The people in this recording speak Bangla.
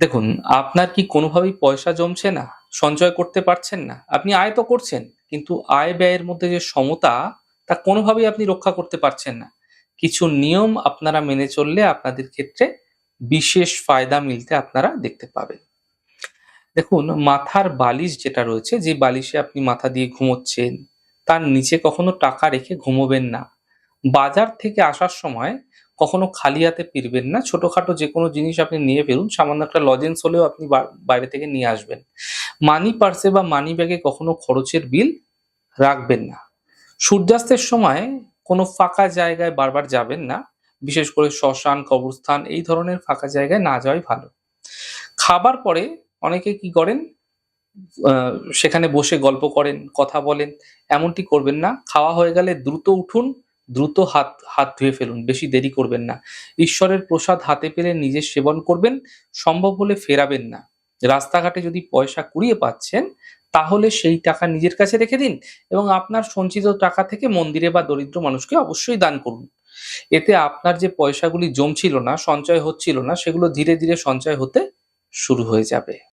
দেখুন, আপনার কি কোনোভাবেই পয়সা জমছে না? সঞ্চয় করতে পারছেন না? আপনি আয় তো করছেন, কিন্তু আয়-ব্যয়ের মধ্যে যে সমতা, তা কোনোভাবেই আপনি রক্ষা করতে পারছেন না। কিছু নিয়ম আপনারা মেনে চললে আপনাদের ক্ষেত্রে বিশেষ ফায়দা মিলতে আপনারা দেখতে পাবেন। দেখুন, মাথার বালিশ যেটা রয়েছে, যে বালিশে আপনি মাথা দিয়ে ঘুমোচ্ছেন, তার নিচে কখনো টাকা রেখে ঘুমোবেন না। বাজার থেকে আসার সময় কখনো খালি হাতে ফিরবেন না। ছোটখাটো যেকোনো জিনিস আপনি নিয়ে ফেলুন। সামান্য একটা লজেন্স হলেও আপনি বাইরে থেকে নিয়ে আসবেন। মানি পার্সে বা মানি ব্যাগে কখনো খরচের বিল রাখবেন না। সূর্যাস্তের সময় কোনো ফাঁকা জায়গায় বারবার যাবেন না। বিশেষ করে শ্মশান, কবরস্থান এই ধরনের ফাঁকা জায়গায় না যাওয়াই ভালো। খাবার পরে অনেকে কি করেন? সেখানে বসে গল্প করেন, কথা বলেন। এমনটি করবেন না। খাওয়া হয়ে গেলে দ্রুত উঠুন, দ্রুত হাত হাত ধুয়ে ফেলুন। বেশি দেরি করবেন না। ঈশ্বরের প্রসাদ হাতে পেলে নিজে সেবন করবেন, সম্ভব হলে ফেরাবেন না। রাস্তাঘাটে যদি পয়সা কুড়িয়ে পাচ্ছেন, তাহলে সেই টাকা নিজের কাছে রেখে দিন এবং আপনার সঞ্চিত টাকা থেকে মন্দিরে বা দরিদ্র মানুষকে অবশ্যই দান করুন। এতে আপনার যে পয়সাগুলি জমছিল না, সঞ্চয় হচ্ছিল না, সেগুলো ধীরে, ধীরে সঞ্চয় হতে শুরু হয়ে যাবে।